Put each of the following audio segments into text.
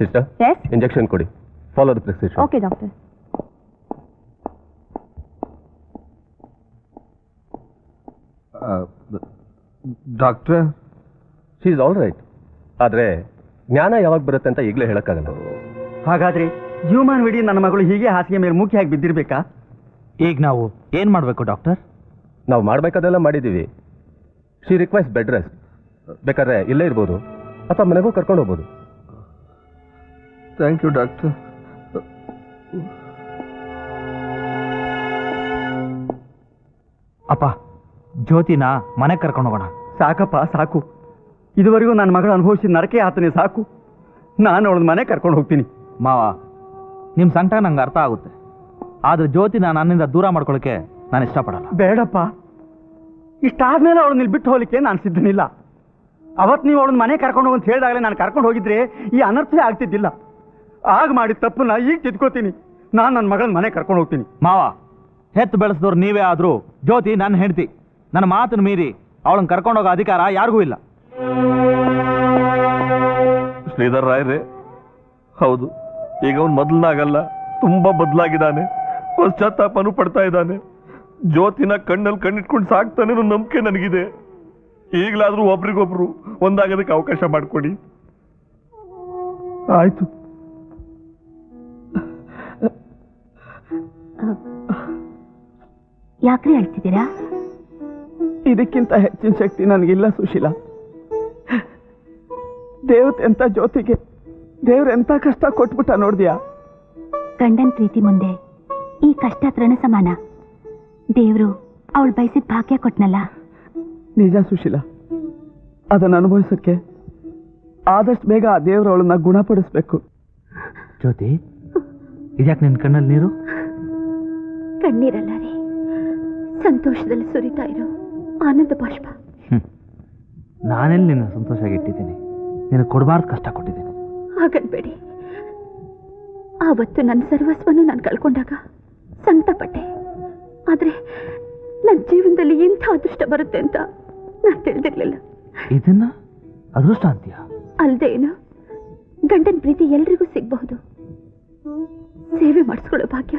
Sister? Yes injection ಕೊಡಿ. Follow the prescription okay doctor doctor she is all right ಆದರೆ ಜ್ಞಾನ ಯಾವಾಗ ಬರುತ್ತೆ ಅಂತ ಈಗಲೇ ಹೇಳೋಕ್ಕಾಗಲ್ಲ. ಹಾಗಾದ್ರೆ ಹ್ಯೂಮನ್ ವಿಡಿ ನನ್ನ ಮಗಳು ಹೀಗೆ ಹಾಸಿಗೆ ಮೇಲೆ ಮುಖ್ಯವಾಗಿ ಬಿದ್ದಿರ್ಬೇಕಾ? ಈಗ ನಾವು ಏನ್ ಮಾಡ್ಬೇಕು ಡಾಕ್ಟರ್ ನಾವು ಮಾಡಬೇಕಾದೆಲ್ಲ ಮಾಡಿದ್ದೀವಿ. ಶಿ ರಿಕ್ವೆಸ್ಟ್ ಬೆಡ್ ರೆಸ್ಟ್ ಬೇಕಾದ್ರೆ ಇಲ್ಲೇ ಇರ್ಬೋದು. ಅಥವಾ ಮನೆಗೂ ಕರ್ಕೊಂಡು ಹೋಗ್ಬೋದು. ಥ್ಯಾಂಕ್ ಯು ಡಾಕ್ಟರ್ ಅಪ್ಪ ಜ್ಯೋತಿನ ಮನೆ ಕರ್ಕೊಂಡು ಹೋಗೋಣ. ಸಾಕಪ್ಪ ಸಾಕು. ಇದುವರೆಗೂ ನನ್ನ ಮಗಳು ಅನುಭವಿಸಿದ ನರಕೆ ಆತನೇ ಸಾಕು. ನಾನು ಅವಳನ್ನ ಮನೆ ಕರ್ಕೊಂಡು ಹೋಗ್ತೀನಿ. ಮಾವ ನಿಮ್ಮ ಸಂಕಟ ನಂಗೆ ಅರ್ಥ ಆಗುತ್ತೆ. ಆದ್ರೆ ಜ್ಯೋತಿನ ನನ್ನಿಂದ ದೂರ ಮಾಡ್ಕೊಳ್ಳೋಕೆ ನಾನು ಇಷ್ಟಪಡಲ್ಲ. ಬೇಡಪ್ಪ. ಇಷ್ಟಾದ್ಮೇಲೆ ಅವಳನ್ನ ಇಲ್ಲಿ ಬಿಟ್ಟು ಹೋಗ್ಲಿಕ್ಕೆ ನಾನು ಸಿದ್ಧನಿಲ್ಲ. ಅವತ್ತು ನೀವು ಅವಳನ್ನ ಮನೆ ಕರ್ಕೊಂಡು ಹೋಗಂತ ಹೇಳಿದಾಗಲೇ ನಾನು ಕರ್ಕೊಂಡು ಹೋಗಿದ್ರೆ ಈ ಅನರ್ಥವೇ ಆಗ್ತಿದ್ದಿಲ್ಲ. ಆಗ ಮಾಡಿದ ತಪ್ಪನ್ನ ಈಗ ತಿದ್ಕೋತೀನಿ ನಾನು ನನ್ನ ಮಗಳನ್ನ ಮನೆ ಕರ್ಕೊಂಡು ಹೋಗ್ತೀನಿ. ಮಾವ ಹೆತ್ತು ಬೆಳೆಸಿದವ್ರು ನೀವೇ ಆದ್ರೂ ಜ್ಯೋತಿ ನನ್ನ ಹೆಂಡತಿ. ನನ್ನ ಮಾತನ್ನು ಮೀರಿ ಅವಳನ್ನ ಕರ್ಕೊಂಡೋಗೋ ಅಧಿಕಾರ ಯಾರಿಗೂ ಇಲ್ಲ. ಶ್ರೀಧರ್ ರಾಯ್ರೆ ಹೌದು ಈಗ ಅವನು ಮೊದಲನಾಗಲ್ಲ ತುಂಬಾ ಬದಲಾಗಿದ್ದಾನೆ. ಪಶ್ಚಾತ್ತಾಪನು ಪಡ್ತಾ ಇದ್ದಾನೆ. ಜ್ಯೋತಿನ ಕಣ್ಣಲ್ಲಿ ಕಣ್ಣಿಟ್ಕೊಂಡು ಸಾಕ್ತಾನೆ ಅನ್ನೋ ನಂಬಿಕೆ ನನಗಿದೆ. ಈಗಲಾದ್ರೂ ಒಬ್ರಿಗೊಬ್ರು ಒಂದಾಗೋದಕ್ಕೆ ಅವಕಾಶ ಮಾಡಿಕೊಡಿ ಆಯ್ತು. ಯಾಕ್ರಿ ಹೇಳ್ತಿದ್ದೀರಾ ಇದಕ್ಕಿಂತ ಹೆಚ್ಚಿನ ಶಕ್ತಿ ನನಗಿಲ್ಲ ಸುಶೀಲ. ದೇವತೆ ಎಂತ ಜ್ಯೋತಿಗೆ ದೇವ್ರ ಎಂತ ಕಷ್ಟ ಕೊಟ್ಬಿಟ್ಟ ನೋಡ್ದ್ಯಾ? ಗಂಡನ್ ಪ್ರೀತಿ ಮುಂದೆ ಈ ಕಷ್ಟ ತೃಣ ಸಮಾನ. ದೇವ್ರು ಅವಳು ಬಯಸಿದ ಭಾಗ್ಯ ಕೊಟ್ನಲ್ಲ. ನಿಜ ಸುಶೀಲ ಅದನ್ನು ಅನುಭವಿಸಕ್ಕೆ ಆದಷ್ಟು ಬೇಗ ಆ ದೇವ್ರು ಅವಳನ್ನ ಗುಣಪಡಿಸ್ಬೇಕು. ಜ್ಯೋತಿ ಇದ್ಯಾಕೆ ನಿನ್ನ ಕಣ್ಣಲ್ಲಿ ನೀರು? ಕಣ್ಣೀರಲ್ಲ ರೀ. ಸಂತೋಷದಲ್ಲಿ ಸುರಿತಾ ಇರೋ. ಆನಂದ ಬಾಷ್ಪ. ನಾನೆಲ್ಲಿ ನಿನ್ನ ಸಂತೋಷ ಇಟ್ಟಿದ್ದೀನಿ? ನಿನಗೆ ಕೊಡಬಾರ್ದು ಕಷ್ಟ ಕೊಟ್ಟಿದ್ದೀನಿ. ಹಾಗನ್ಬೇಡಿ. ಆವತ್ತು ನನ್ನ ಸರ್ವಸ್ವನು ನಾನು ಕಳ್ಕೊಂಡಾಗ ಸಂತಪಟ್ಟೆ. ಆದ್ರೆ ನನ್ನ ಜೀವನದಲ್ಲಿ ಇಂಥ ಅದೃಷ್ಟ ಬರುತ್ತೆ ಅಂತ ನಾನು ತಿಳಿದಿರ್ಲಿಲ್ಲ. ಇದನ್ನ ಅದೃಷ್ಟ ಅಂತೀಯ? ಅಲ್ಲದೆ ಏನು? ಗಂಡನ ಪ್ರೀತಿ ಎಲ್ರಿಗೂ ಸಿಗಬಹುದು. ಸೇವೆ ಮಾಡಿಸ್ಕೊಳ್ಳೋ ಭಾಗ್ಯ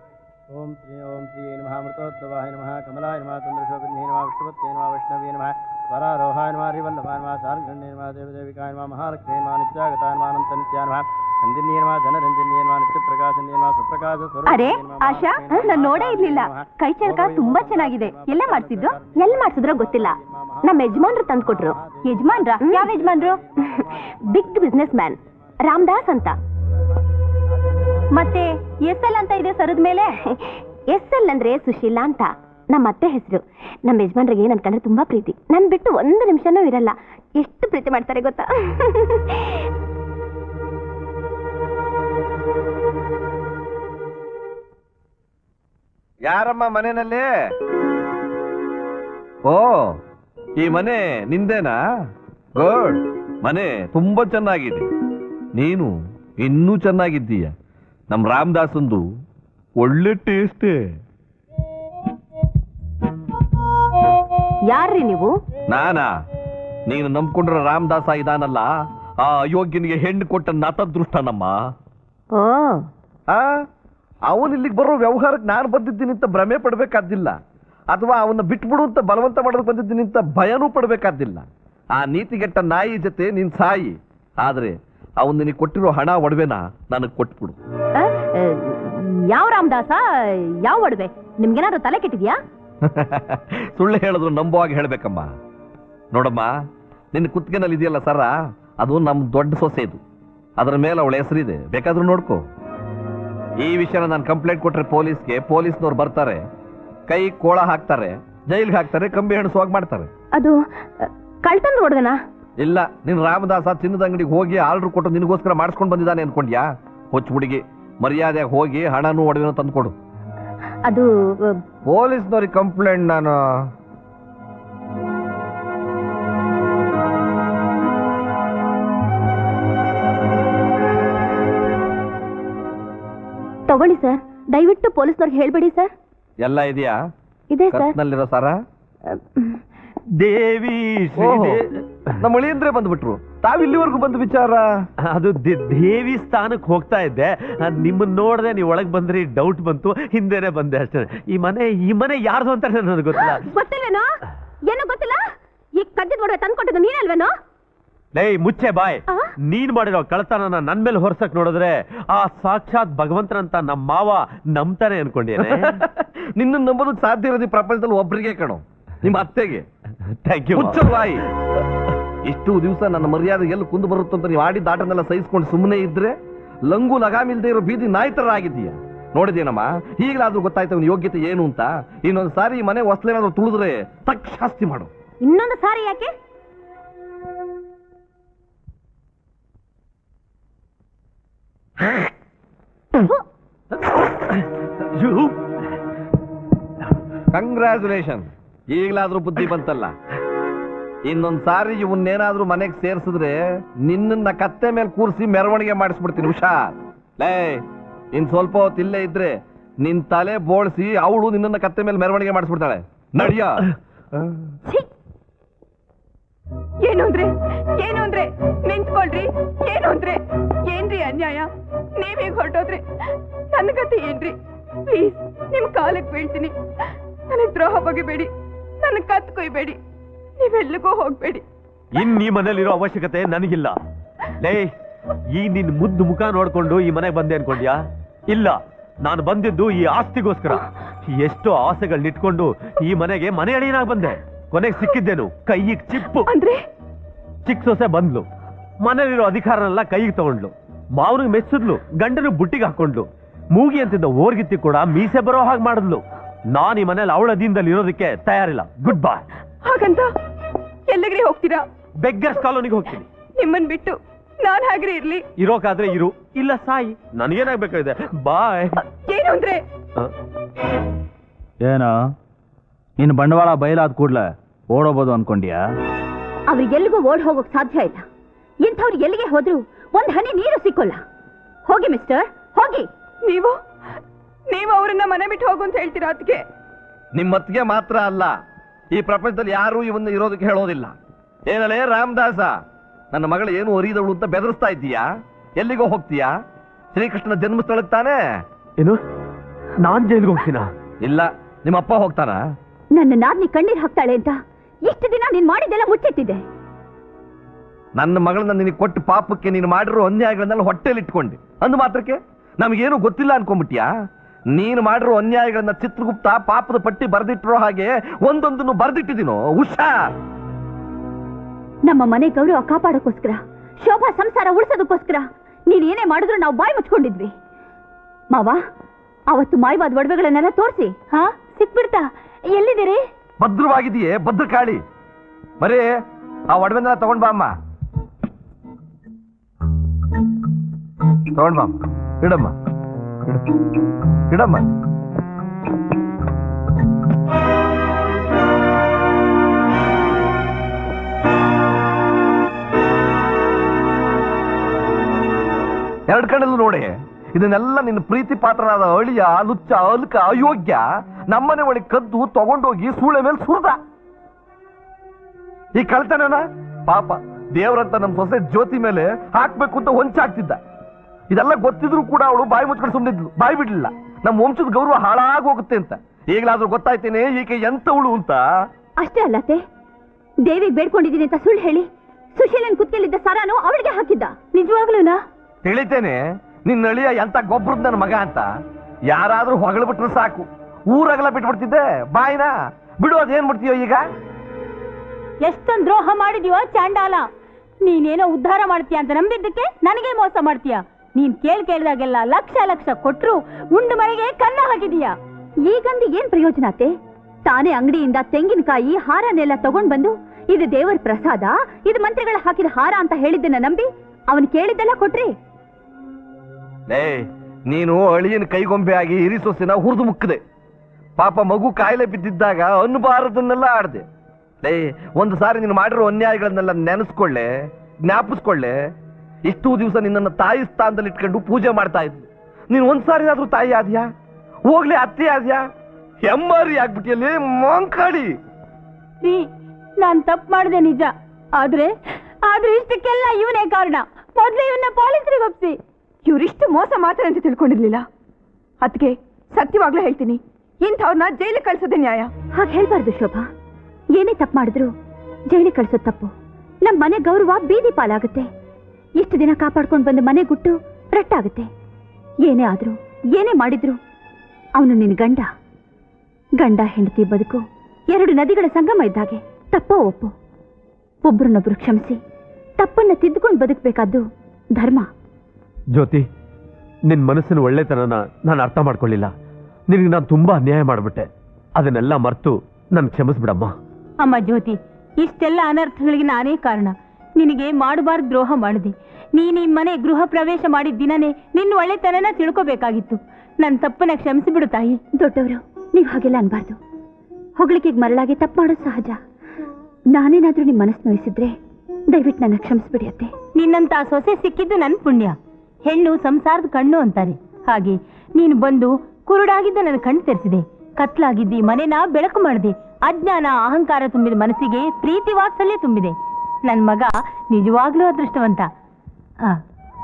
ಓಂ ಶ್ರೀ ಓಂ ಶ್ರೀ ನಮಃ ಮಹಾಮೃತೋತ್ಸವಾಯ ನಮಃ ಕಮಲಾಯ ನಮಃ ಚಂದ್ರಶೋಭಿನ್ಯೇ ನಮಃ ವಿಷ್ಣುಪತ್ಯೇ ನಮಃ ವೈಷ್ಣವೇ ನಮಃ ವರಾರೋಹಾಯ ನಮಃ ಹರಿವಲ್ಲಭಾಯ ನಮಃ ಸಾರ್ಗಣ್ಯೇ ನಮಃ ದೇವದೇವಿಕಾಯ ನಮಃ ಮಹಾಲಕ್ಷ್ಮೀ ನಮಃ ನಿತ್ಯಾಗತಾಯ ನಮಃ ಅನಂತ ನಿತ್ಯ ನಮಃ ನಂದಿನ್ಯೇ ನಮಃ ಜನರಂಜನ್ಯೇ ನಮಃ ನಿತ್ಯಪ್ರಕಾಶನ್ಯೇ ನಮಃ ಸುಪ್ರಕಾಶ ಸ್ವರೂಪ ಅರೆ ಆಶಾ ನಾನು ನೋಡೇ ಇರಲಿಲ್ಲ. ಕೈ ಚಳಕ ತುಂಬಾ ಚೆನ್ನಾಗಿದೆ. ಎಲ್ಲ ಮಾಡ್ಸಿದ್ರು? ಎಲ್ಲಿ ಮಾಡ್ಸಿದ್ರೋ ಗೊತ್ತಿಲ್ಲ. ನಮ್ಮ ಯಜಮಾನ್ರು ತಂದ್ಕೊಟ್ರು. ಯಜಮಾನ್ರ? ಯಾವ ಯಜಮಾನ್ರು? ಬಿಗ್ ಬಿಸ್ನೆಸ್ ಮ್ಯಾನ್ ರಾಮದಾಸ್ ಅಂತ. ಮತ್ತೆ ಎಸ್ ಎಲ್ ಅಂತ ಇದೆ ಸರದ ಮೇಲೆ? ಎಸ್ ಎಲ್ ಅಂದ್ರೆ ಸುಶೀಲಾ ಅಂತ. ನಮ್ಮ ಅತ್ತೆ ಹೆಸರು. ನಮ್ಮ ಯಜಮಾನ್ರಿಗೆ ನನ್ ಕಂಡ್ರೆ ತುಂಬಾ ಪ್ರೀತಿ. ನನ್ ಬಿಟ್ಟು ಒಂದು ನಿಮಿಷನೂ ಇರಲ್ಲ. ಎಷ್ಟು ಪ್ರೀತಿ ಮಾಡ್ತಾರೆ ಗೊತ್ತಾ? ಯಾರಮ್ಮ ಮನೆಯಲ್ಲಿ? ಓ, ಈ ಮನೆ ನಿಂದೇನಾ? ಗುಡ್ ಮನೆ ತುಂಬಾ ಚೆನ್ನಾಗಿದೆ. ನೀನು ಇನ್ನೂ ಚೆನ್ನಾಗಿದ್ದೀಯ? ನಮ್ ರಾಮದಾಸಂದು ಒಳ್ಳೆ ಟೇಸ್ಟ್ ಯಾರ್ರಿ ನೀವು? ನಾನಾ? ನೀನು ನಂಬ್ಕೊಂಡ್ರ ರಾಮದಾಸ ಇದಾನಲ್ಲ ಆ ಅಯೋಗ್ಯನಿಗೆ ಹೆಣ್ಣು ಕೊಟ್ಟ ನತದೃಷ್ಟನಮ್ಮ. ಓ. ಆ? ಅವನು ಇಲ್ಲಿಗೆ ಬರೋ ವ್ಯವಹಾರಕ್ಕೆ ನಾನು ಬಂದಿದ್ದೀನಿ ಅಂತ ಭ್ರಮೆ ಪಡಬೇಕಾದ್ದಿಲ್ಲ. ಅಥವಾ ಅವನ್ನ ಬಿಟ್ಬಿಡು ಅಂತ ಬಲವಂತ ಮಾಡೋದಕ್ಕೆ ಬಂದಿದ್ದೀನಿ ಅಂತ ಭಯನೂ ಪಡಬೇಕಾದ್ದಿಲ್ಲ. ಆ ನೀತಿಗೆಟ್ಟ ನಾಯಿ ಜೊತೆ ನಿನ್ ಸಾಯಿ. ಆದ್ರೆ ಅವನು ನಿನಗೆ ಕೊಟ್ಟಿರೋ ಹಣ ಒಡವೆನ ನನಗೆ ಕೊಟ್ಬಿಡು. ಆ, ಆ, ಯಾವ ರಾಮದಾಸ? ಯಾವ ಒಡವೆ? ನಿಮ್ಗೇನಾದ್ರು ತಲೆ ಕೆಟ್ಟಿದ್ಯಾ? ಸುಳ್ಳು ಹೇಳಿದ್ರು ನಂಬುವಾಗ ಹೇಳ್ಬೇಕಮ್ಮ. ನೋಡಮ್ಮ ನಿನ್ನ ಕುತ್ತಿಗೆನಲ್ಲಿ ಇದೆಯಲ್ಲ ಸರ? ಅದು ನಮ್ಮ ದೊಡ್ಡ ಸೊಸೆ ಇದು. ಅದರ ಮೇಲೆ ಅವಳ ಹೆಸರಿದೆ. ಬೇಕಾದ್ರೂ ನೋಡ್ಕೋ. ಈ ವಿಷಯನ ನಾನು ಕಂಪ್ಲೇಂಟ್ ಕೊಟ್ರೆ ಪೊಲೀಸ್ಗೆ ಪೊಲೀಸ್ನವ್ರು ಬರ್ತಾರೆ. ಕೈ ಕೋಳ ಹಾಕ್ತಾರೆ ಜೈಲ್ಗೆ ಹಾಕ್ತಾರೆ ಕಂಬಿ ಹೆಣಸುವಾಗ ಮಾಡ್ತಾರೆ. ಅದು ಕಳ್ತಂದು ಒಡವೆನಾ? ಇಲ್ಲ ನಿನ್ನ ರಾಮದಾಸ ಚಿನ್ನದ ಅಂಗಡಿಗೆ ಹೋಗಿ ಆರ್ಡರ್ ಕೊಟ್ಟು ನಿನಗೋಸ್ಕರ ಮಾಡಿಸ್ಕೊಂಡು ಬಂದಿದ್ದಾನೆ ಅನ್ಕೊಂಡ್ಯಾ? ಹೊಚ್ಚ ಹುಡುಗಿ ಮರ್ಯಾದೆ ಹೋಗಿ ಹಣನೂ ಒಡವೆನೂ ತಂದ್ಕೊಡು. ಅದು ಪೊಲೀಸ್ನವ್ರಿಗೆ ಕಂಪ್ಲೇಂಟ್ ನಾನು. ತಗೊಳ್ಳಿ ಸರ್ ದಯವಿಟ್ಟು ಪೊಲೀಸ್ನವ್ರಿಗೆ ಹೇಳ್ಬೇಡಿ ಸರ್. ಎಲ್ಲ ಇದೆಯಾ? ಇದೆ ಸರ್. ಕತ್ನಲ್ಲಿರೋ ಸಾರ? ದೇವಿ ನಮ್ಮ ಅಳಿಯಂದ್ರೆ ಬಂದ್ಬಿಟ್ರು. ತಾವ್ ಇಲ್ಲಿವರೆಗೂ ಬಂದು ವಿಚಾರ? ಅದು ದೇ- ದೇವಿ ಸ್ಥಾನಕ್ಕೆ ಹೋಗ್ತಾ ಇದ್ದೆ. ಅದ್ ನಿಮ್ಮನ್ನ ನೋಡ್ದೆ ನೀವು ಒಳಗ್ ಬಂದ್ರಿ ಡೌಟ್ ಬಂತು ಹಿಂದೆನೆ ಬಂದೆ ಅಷ್ಟೇ. ಈ ಮನೆ ಈ ಮನೆ ಯಾರ್ದು ಅಂತ ನನಗೆ ಗೊತ್ತಿಲ್ಲ. ಗೊತ್ತಿಲ್ವೇನೋ? ಏನೋ ಗೊತ್ತಿಲ್ಲ? ಈ ಕದ್ದಿದ್ ಒಡವೆ ತಂದ್ಕೊಟ್ಟಿದ್ದು ನೀನಲ್ವೇನೋ ಲೇ ಮುಚ್ಚೆ ಬಾಯ್. ಆ? ನೀನ್ ಮಾಡಿರೋ ಕಳ್ತನನ ನನ್ ಮೇಲೆ ಹೊರ್ಸಕ್ ನೋಡಿದ್ರೆ ಆ ಸಾಕ್ಷಾತ್ ಭಗವಂತನಂತ ನಮ್ಮ ಮಾವ ನಂಬ್ತಾನೆ ಅನ್ಕೊಂಡೇನೆ ನಿನ್ನ ನಂಬೋದಕ್ಕೆ ಸಾಧ್ಯ ಇರೋದು ಈ ಪ್ರಪಂಚದಲ್ಲಿ ಒಬ್ರಿಗೆ ಕಣೋ. ನಿಮ್ಮ ಅತ್ತೆಗೆ. ಥ್ಯಾಂಕ್ ಯು ಮುಚ್ಚಲ್ವಾಯಿ ಇಷ್ಟು ದಿವಸ ನನ್ನ ಮರ್ಯಾದೆ ಎಲ್ಲಿ ಕುಂದು ಬರುತ್ತೆ ಅಂತ ನೀವು ಆಡಿದ ಆಟನೆಲ್ಲ ಸಹಿಸ್ಕೊಂಡು ಸುಮ್ಮನೆ ಇದ್ರೆ ಲಂಗು ಲಗಾಮಿಲ್ದೇ ಇರೋ ಬೀದಿ ನಾಯಿ ಆಗಿದೆಯಾ ಆಗಿದೀಯ ನೋಡಿದೇನಮ್ಮ ಈಗಲಾದ್ರೂ ಗೊತ್ತಾಯ್ತು ಅವನ ಯೋಗ್ಯತೆ ಏನು ಅಂತ ಇನ್ನೊಂದು ಸಾರಿ ಈ ಮನೆ ಹೊಸ್ಲೇನಾದ್ರೂ ತುಳಿದ್ರೆ ತಕ್ಕ ಶಾಸ್ತಿ ಮಾಡು ಇನ್ನೊಂದು ಸಾರಿ ಯಾಕೆ ಕಂಗ್ರ್ಯಾಚುಲೇಷನ್ ಈಗಲಾದ್ರೂ ಬುದ್ಧಿ ಬಂತಲ್ಲ? ಇನ್ನೊಂದ್ ಸಾರಿ ಇವನ್ನೇನಾದ್ರೂ ಮನೆಗೆ ಸೇರ್ಸಿದ್ರೆ ನಿನ್ನ ಕತ್ತೆ ಮೇಲೆ ಕೂರಿಸಿ ಮೆರವಣಿಗೆ ಮಾಡಿಸ್ಬಿಡ್ತೀನಿ ಹುಷಾರ್ ಲೇ, ಇನ್ ಸ್ವಲ್ಪ ಹೊತ್ತು ಇಲ್ಲೇ ಇದ್ರೆ ನಿನ್ ತಲೆ ಬೋಳ್ಸಿ ಅವಳು ನಿನ್ನ ಕತ್ತೆ ಮೇಲೆ ಮೆರವಣಿಗೆ ಮಾಡಿಸ್ಬಿಡ್ತಾಳೆ. ನಡಿಯ. ಏನು ಅಂದ್ರೆ? ಏನು ಅಂದ್ರೆ? ನಿಂತ್ಕೊಳ್ರಿ. ಏನು ಅಂದ್ರೆ? ಏನ್ರಿ ಅನ್ಯಾಯ? ನೀವೀಗ ಹೊರಟೋದ್ರಿ ನನ್ನ ಕತೆ ಏನ್ರಿ? ಪ್ಲೀಸ್, ನಿಮ್ ಕಾಲಕ್ಕೆ ಬೀಳ್ತೀನಿ. ನನಗೆ ದ್ರೋಹ ಬಗೆಬೇಡಿ. ನನ್ನ ಕತ್ ಕೊಯ್ಬೇಡಿ ನೀವೆಲ್ಲಿಗೂ ಹೋಗ್ಬೇಡಿ. ಇನ್ ಈ ಮನೇಲಿರೋ ಅವಶ್ಯಕತೆ ನನಗಿಲ್ಲ. ಲೇ ಈ ನಿನ್ ಮುದ್ದು ಮುಖ ನೋಡ್ಕೊಂಡು ಈ ಮನೆಗೆ ಬಂದೆ ಅನ್ಕೊಂಡ್ಯಾ? ಇಲ್ಲ ನಾನು ಬಂದಿದ್ದು ಈ ಆಸ್ತಿಗೋಸ್ಕರ. ಎಷ್ಟೋ ಆಸೆಗಳನ್ನಿಟ್ಕೊಂಡು ಈ ಮನೆಗೆ ಮನೆ ಅಳಿಯನಾಗಿ ಬಂದೆ. ಕೊನೆಗೆ ಸಿಕ್ಕಿದ್ದೇನು ಕೈಗೆ ಚಿಪ್ಪು. ಅಂದ್ರೆ? ಚಿಕ್ಕ ಸೊಸೆ ಬಂದ್ಲು. ಮನೇಲಿರೋ ಅಧಿಕಾರನೆಲ್ಲ ಕೈಗೆ ತಗೊಂಡ್ಲು. ಮಾವನಿಗೆ ಮೆಚ್ಚಿದ್ಲು ಗಂಡನ ಬುಟ್ಟಿಗೆ ಹಾಕೊಂಡ್ಲು. ಮೂಗಿ ಅಂತಿದ್ದ ಓರ್ಗಿತ್ತಿ ಕೂಡ ಮೀಸೆ ಬರೋ ಹಾಗೆ ಮಾಡಿದ್ಲು. ನಾನು ಈ ಮನೇಲಿ ಅವಳ ದಿನದಲ್ಲಿ ಇರೋದಕ್ಕೆ ತಯಾರಿಲ್ಲ. ಗುಡ್ ಬಾಯ್ ಹಾಗಂತ ಎಲ್ಲಿಗ್ರಿ ಹೋಗ್ತೀರಾ? ಬೆಗ್ಗರ್ಸ್ ಕಾಲೋನಿಗೆ ಹೋಗ್ತೀನಿ. ನಿಮ್ಮನ್ ಬಿಟ್ಟು ನಾನ್ ಹಾಗ್ರಿ ಇರ್ಲಿ. ಇರೋಕಾದ್ರೆ ಇರು. ಇಲ್ಲ ಸಾಯಿ. ನನಗೇನಾಗ್ಬೇಕಾಗಿದೆ? ಬಾಯ್ ಏನು ಅಂದ್ರೆ? ಏನ? ನಿನ್ನ ಬಂಡವಾಳ ಬಯಲಾದ ಕೂಡ್ಲೆ ಓಡೋಬೋದು ಅನ್ಕೊಂಡ್ಯಾ? ಅವ್ರಿಗೆಲ್ಲಿಗೂ ಓಡ್ ಹೋಗೋಕ್ ಸಾಧ್ಯ ಇಲ್ಲ. ಇಂಥವ್ರು ಎಲ್ಲಿಗೆ ಹೋದ್ರು ಒಂದ್ ಹನಿ ನೀರು ಸಿಕ್ಕೋಲ್ಲ. ಹೋಗಿ ಮಿಸ್ಟರ್ ಹೋಗಿ. ನೀವು? ನೀವು ಅವರನ್ನ ಮನೆ ಬಿಟ್ಟು ಹೋಗು ಅಂತ ಹೇಳ್ತೀರಾ ಅದಕ್ಕೆ ನಿಮ್ಮತ್ತಿಗೆ ಮಾತ್ರ ಅಲ್ಲ ಈ ಪ್ರಪಂಚದಲ್ಲಿ ಯಾರೂ ಇವನ್ನ ಇರೋದಕ್ಕೆ ಹೇಳೋದಿಲ್ಲ. ಏನಲ್ಲೇ ರಾಮದಾಸ ನನ್ನ ಮಗಳು ಏನು ಒರಿದವಳು ಅಂತ ಬೆದರಿಸ್ತಾ ಇದ್ದೀಯಾ? ಎಲ್ಲಿಗೋ ಹೋಗ್ತೀಯಾ? ಶ್ರೀಕೃಷ್ಣ ಜನ್ಮಸ್ಥಳಕ್ಕೆ ತಾನೇ? ಏನು? ನಾನ್ ಜೈಲ್ಗೆ ಹೋಗ್ತೀನ? ಇಲ್ಲ ನಿಮ್ಮಪ್ಪ ಹೋಗ್ತಾನ? ನನ್ನ ನಾದ್ನಿ ಕಣ್ಣೀರ್ ಹಾಕ್ತಾಳೆ ಅಂತ ಇಷ್ಟು ದಿನ ನೀನ್ ಮಾಡಿದ್ದೆಲ್ಲ ಮುಚ್ಚಿಟ್ಟಿದ್ದೆ. ನನ್ನ ಮಗಳನ್ನ ನಿನಗೆ ಕೊಟ್ಟು ಪಾಪಕ್ಕೆ ನೀನು ಮಾಡಿರೋ ಅನ್ಯಾಯಗಳನ್ನೆಲ್ಲ ಹೊಟ್ಟೆಲಿ ಇಟ್ಕೊಂಡೆ. ಅಂದು ಮಾತ್ರಕ್ಕೆ ನಮಗೇನು ಗೊತ್ತಿಲ್ಲ ಅನ್ಕೊಂಬಿಟ್ಯಾ ನೀನು ಮಾಡಿರೋ ಅನ್ಯಾಯಗಳನ್ನ ಚಿತ್ರಗುಪ್ತ ಪಾಪದ ಪಟ್ಟಿ ಬರೆದಿಟ್ಟಿರೋ ಹಾಗೆ ಒಂದೊಂದನ್ನು ಬರೆದಿಟ್ಟಿದ್ದೀನೋ? ಉಷಾ ನಮ್ಮ ಮನೆ ಗೌರವ ಕಾಪಾಡೋಕ್ಕೋಸ್ಕರ ಶೋಭಾ ಸಂಸಾರ ಉಳಿಸೋದಕ್ಕೋಸ್ಕರ ನೀನ್ ಏನೇ ಮಾಡಿದ್ರು ನಾವು ಬಾಯಿ ಮುಚ್ಕೊಂಡಿದ್ವಿ. ಮಾವ ಅವತ್ತು ಮಾಯವಾದ ಒಡವೆಗಳನ್ನೆಲ್ಲ ತೋರಿಸಿ ಹಾ? ಸಿಕ್ಬಿಡ್ತಾ? ಎಲ್ಲಿದ್ದೀರಿ? ಭದ್ರವಾಗಿದೆಯೇ ಭದ್ರ ಕಾಳಿ. ಬರೀ ಆ ಒಡವೆನೆಲ್ಲ ತಗೊಂಡ್ ಬಾ ಅಮ್ಮ. ತಗೊಂಡ್ ಬಾ ಅಮ್ಮ. ಇಡಮ್ಮ. ಇಡು. ಇಡಮ್ಮ. ಎರಡು ಕಣ್ಣಲ್ಲೂ ನೋಡಿ, ಇದನ್ನೆಲ್ಲ ನಿನ್ನ ಪ್ರೀತಿ ಪಾತ್ರನಾದ ಅಳಿಯ, ಲುಚ್ಚ, ಅಲ್ಕ, ಅಯೋಗ್ಯ, ನಮ್ಮನೆ ಒಳಗೆ ಕದ್ದು ತಗೊಂಡೋಗಿ ಸೂಳೆ ಮೇಲೆ ಸುರಿದ ಈ ಕಳ್ತನನ ಪಾಪ ದೇವರಂತ ನಮ್ಮ ಸೊಸೆ ಜ್ಯೋತಿ ಮೇಲೆ ಹಾಕ್ಬೇಕು ಅಂತ ಹೊಂಚಾಗ್ತಿದ್ದ ಇದೆಲ್ಲ ಗೊತ್ತಿದ್ರು ಕೂಡ ಅವಳು ಬಾಯಿ ಮುಚ್ಕೊಂಡು ಸುಮ್ಮನಿದ್ಲು ಬಾಯಿ ಬಿಡ್ಲಿಲ್ಲ. ನಮ್ಮ ವಂಶದ ಗೌರವ ಹಾಳಾಗಿ ಹೋಗುತ್ತೆ ಅಂತ. ಈಗಲಾದ್ರೂ ಗೊತ್ತಾಯ್ತೇನೆ ಈಕೆ ಎಂತವಳು ಅಂತ? ಅಷ್ಟೇ ಅಲ್ಲತ್ತೆ ದೇವಿಗೆ ಬೇಡ್ಕೊಂಡಿದ್ದೀನಿ ಅಂತ ಸುಳ್ಳು ಹೇಳಿ ಸುಶೀಲನ್ ಕುತ್ತಿಯಲ್ಲಿದ್ದ ಸರಾನು ಅವಳಿಗೆ ಹಾಕಿದ್ದ. ನಿಜವಾಗ್ಲೂನಾ? ತಿಳಿತೇನೆ ನಿನ್ನ ಅಳಿಯ ಎಂತ ಗೊಬ್ಬರದ ನನ್ನ ಮಗ ಅಂತ? ಯಾರಾದ್ರೂ ಹೊಗಳ ಬಿಟ್ರೆ ಸಾಕು. ಊರಗಲ ಬಿಟ್ಬಿಡ್ತಿದ್ದೆ ಬಾಯಿನ? ಬಿಡು ಅದೇನ್ ಬಿಡ್ತೀಯೋ ಈಗ? ಎಷ್ಟೊಂದ್ ದ್ರೋಹ ಮಾಡಿದ್ಯೋ ಚಾಂಡಾಲ. ನೀನೇನೋ ಉದ್ಧಾರ ಮಾಡ್ತೀಯ ಅಂತ ನಂಬಿದ್ದಕ್ಕೆ ನನಗೆ ಮೋಸ ಮಾಡ್ತೀಯ? ನೀನ್ ಕೇಳ್ ಕೇಳಿದಾಗೆಲ್ಲ ಲಕ್ಷ ಲಕ್ಷ ಕೊಟ್ರು ಉಂಡು ಮನೆಗೆ ಕನ್ನ ಹಾಕಿದೀಯ. ಈಗಂದು ಏನ್ ಪ್ರಯೋಜನ ಅತ್ತೆ? ತಾನೇ ಅಂಗಡಿಯಿಂದ ತೆಂಗಿನಕಾಯಿ ಹಾರನೆಲ್ಲ ತಗೊಂಡ್ ಬಂದು ಇದು ದೇವರ ಪ್ರಸಾದ ಇದು ಮಂತ್ರಿಗಳ ಹಾಕಿದ ಹಾರ ಅಂತ ಹೇಳಿದ್ದನ್ನ ನಂಬಿ ಅವನು ಕೇಳಿದ್ದೆಲ್ಲ ಕೊಟ್ರಿ? ನೀನು ಅಳಿಯನ್ ಕೈಗೊಂಬೆ ಆಗಿ ಹಿರಿಸೊಸಿನ ಹುರಿದು ಮುಕ್ಕದೆ. ಪಾಪ ಮಗು ಕಾಯಿಲೆ ಬಿದ್ದಿದ್ದಾಗ ಅನ್ನುಬಾರದನ್ನೆಲ್ಲ ಆಡದೆ. ಲೇ ಒಂದು ಸಾರಿ ನೀನು ಮಾಡಿರೋ ಅನ್ಯಾಯಗಳನ್ನೆಲ್ಲ ನೆನೆಸ್ಕೊಳ್ಳೆ ಜ್ಞಾಪಿಸ್ಕೊಳ್ಳೆ. ಇಷ್ಟು ದಿವಸ ನಿನ್ನನ್ನು ತಾಯಿ ಸ್ಥಾನದಲ್ಲಿ ಇಟ್ಕೊಂಡು ಪೂಜೆ ಮಾಡ್ತಾ ಇದ್ಲು ನೀನು ಒಂದ್ ಆದ್ರೂ ತಾಯಿ ಆದ್ಯಾ? ಹೋಗ್ಲಿ ಅತ್ತೆ ಆದ್ಯಾ? ಹೆಮ್ಮಾರಿ ಆಗ್ಬಿಟ್ಟಿಯಲ್ಲಿ ಮಾಂಕಾಡಿ? ರೀ ನಾನ್ ತಪ್ಪು ಮಾಡಿದೆ ನಿಜ. ಆದ್ರೆ ಆದ್ರೆ ಇಷ್ಟಕ್ಕೆಲ್ಲ ಇವನೇ ಕಾರಣ. ಮೊದ್ಲು ಇವನ್ನ ಪೊಲೀಸರಿಗೆ ಒಪ್ಸಿ. ಇವರಿಷ್ಟು ಮೋಸ ಮಾತ್ರ ಅಂತ ತಿಳ್ಕೊಂಡಿರ್ಲಿಲ್ಲ. ಅದಕ್ಕೆ ಸತ್ಯವಾಗ್ಲೂ ಹೇಳ್ತೀನಿ ಇಂಥವ್ರನ್ನ ಜೈಲಿಗೆ ಕಳ್ಸೋದೆ ನ್ಯಾಯ. ಹಾಗೆ ಹೇಳ್ಬಾರ್ದು ಶೋಭಾ. ಏನೇ ತಪ್ಪು ಮಾಡಿದ್ರು ಜೈಲಿಗೆ ಕಳ್ಸೋದು ತಪ್ಪು. ನಮ್ಮ ಮನೆ ಗೌರವ ಬೀದಿ ಪಾಲಾಗುತ್ತೆ. ಇಷ್ಟು ದಿನ ಕಾಪಾಡ್ಕೊಂಡು ಬಂದ ಮನೆ ಗುಟ್ಟು ರಟ್ಟಾಗುತ್ತೆ. ಏನೇ ಆದ್ರೂ ಏನೇ ಮಾಡಿದ್ರು ಅವನು ನಿನ್ ಗಂಡ. ಗಂಡ ಹೆಂಡತಿ ಬದುಕು ಎರಡು ನದಿಗಳ ಸಂಗಮ ಇದ್ದಾಗೆ. ತಪ್ಪೋ ಒಪ್ಪು. ಒಬ್ಬರನ್ನೊಬ್ರು ಕ್ಷಮಿಸಿ ತಪ್ಪನ್ನ ತಿದ್ದುಕೊಂಡು ಬದುಕಬೇಕಾದ್ದು ಧರ್ಮ. ಜ್ಯೋತಿ ನಿನ್ ಮನಸ್ಸಿನ ಒಳ್ಳೆತನನ ನಾನು ಅರ್ಥ ಮಾಡ್ಕೊಳ್ಳಿಲ್ಲ. ನಿನಗೆ ನಾನು ತುಂಬಾ ಅನ್ಯಾಯ ಮಾಡ್ಬಿಟ್ಟೆ. ಅದನ್ನೆಲ್ಲ ಮರ್ತು ನನ್ ಕ್ಷಮಿಸ್ಬಿಡಮ್ಮ. ಅಮ್ಮ ಜ್ಯೋತಿ ಇಷ್ಟೆಲ್ಲ ಅನರ್ಥಗಳಿಗೆ ನಾನೇ ಕಾರಣ. ನಿನಗೆ ಮಾಡಬಾರ್ದು ದ್ರೋಹ ಮಾಡಿದೆ. ನೀನು ಈ ಮನೆ ಗೃಹ ಪ್ರವೇಶ ಮಾಡಿದ ದಿನನೇ ನಿನ್ನ ಒಳ್ಳೆತನನ ತಿಳ್ಕೋಬೇಕಾಗಿತ್ತು. ನನ್ನ ತಪ್ಪನ್ನ ಕ್ಷಮಿಸಿಬಿಡು ತಾಯಿ. ದೊಡ್ಡವರು ನೀವು ಹಾಗೆಲ್ಲ ಅನ್ಬಾರ್ದು. ಹೊಗಳಿಕೆಗೆ ಮರಳಾಗಿ ತಪ್ಪು ಮಾಡೋದು ಸಹಜ. ನಾನೇನಾದ್ರೂ ನಿಮ್ಮ ಮನಸ್ಸು ನೋಯಿಸಿದ್ರೆ ದಯವಿಟ್ಟು ನನ್ನ ಕ್ಷಮಿಸ್ಬಿಡಿ ಅತ್ತೆ. ನಿನ್ನಂತ ಸೊಸೆ ಸಿಕ್ಕಿದ್ದು ನನ್ನ ಪುಣ್ಯ. ಹೆಣ್ಣು ಸಂಸಾರದ ಕಣ್ಣು ಅಂತಾರೆ. ಹಾಗೆ ನೀನು ಬಂದು ಕುರುಡಾಗಿದ್ದ ನನ್ನ ಕಣ್ಣು ತೆರೆಸಿದೆ. ಕತ್ಲಾಗಿದ್ದಿ ಮನೆನ ಬೆಳಕು ಮಾಡಿದೆ. ಅಜ್ಞಾನ ಅಹಂಕಾರ ತುಂಬಿದ ಮನಸ್ಸಿಗೆ ಪ್ರೀತಿ ವಾತ್ಸಲ್ಯ ತುಂಬಿದೆ. ನನ್ನ ಮಗ ನಿಜವಾಗ್ಲೂ ಅದೃಷ್ಟವಂತ.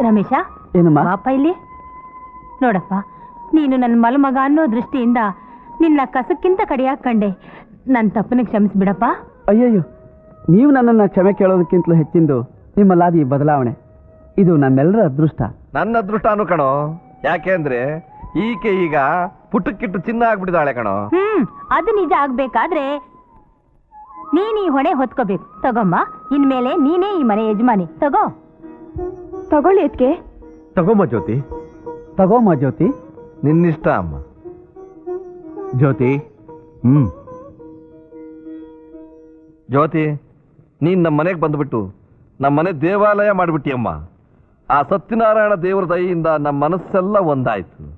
ರಮೇಶ? ಏನಮ್ಮ? ಪಾಪ ಇಲ್ಲಿ? ನೋಡಪ್ಪ ನೀನು ನನ್ನ ಮಲಮಗ ಅನ್ನೋ ದೃಷ್ಟಿಯಿಂದ ನಿನ್ನ ಕಸಕ್ಕಿಂತ ಕಡಿಯಾಕ್ ಕಂಡೆ. ನನ್ನ ತಪ್ಪನ್ನ ಕ್ಷಮಿಸ್ಬಿಡಪ್ಪ. ಅಯ್ಯಯ್ಯೋ ನೀವು ನನ್ನನ್ನು ಕ್ಷಮೆ ಕೇಳೋದಕ್ಕಿಂತಲೂ ಹೆಚ್ಚಿಂದು ನಿಮ್ಮಲ್ಲಾದ ಈ ಬದಲಾವಣೆ. ಇದು ನಮ್ಮೆಲ್ಲರ ಅದೃಷ್ಟ. ನನ್ನ ಅದೃಷ್ಟನು ಕಣೋ ಯಾಕೆಂದ್ರೆ ಈಕೆ ಈಗ ಪುಟ್ಟಕ್ಕಿಟ್ಟು ಚಿನ್ನ ಆಗ್ಬಿಟ್ಟಿದ್ದಾಳೆ ಕಣೋ. ಹ್ಮ್ ಅದು ನಿಜ ಆಗ್ಬೇಕಾದ್ರೆ ನೀನ್ ಈ ಹೊಣೆ ಹೊತ್ಕೋಬೇಕು. ತಗೊಮ್ಮ. ಇನ್ಮೇಲೆ ನೀನೇ ಈ ಮನೆ ಯಜಮಾನಿ. ತಗೋ. ತಗೊಳ್ಳಿ ಅದಕ್ಕೆ ತಗೋಮ ಜ್ಯೋತಿ. ತಗೋಮ ಜ್ಯೋತಿ. ನಿನ್ನಿಷ್ಟ ಅಮ್ಮ. ಜ್ಯೋತಿ. ಹ್ಮ್. ಜ್ಯೋತಿ ನೀನ್ ನಮ್ಮ ಮನೆಗೆ ಬಂದ್ಬಿಟ್ಟು ನಮ್ಮ ಮನೆ ದೇವಾಲಯ ಮಾಡಿಬಿಟ್ಟಿಯಮ್ಮ ಆ ಸತ್ಯನಾರಾಯಣ ದೇವರ ದಯೆಯಿಂದ ನಮ್ಮ ಮನಸ್ಸೆಲ್ಲ ಒಂದಾಯ್ತು.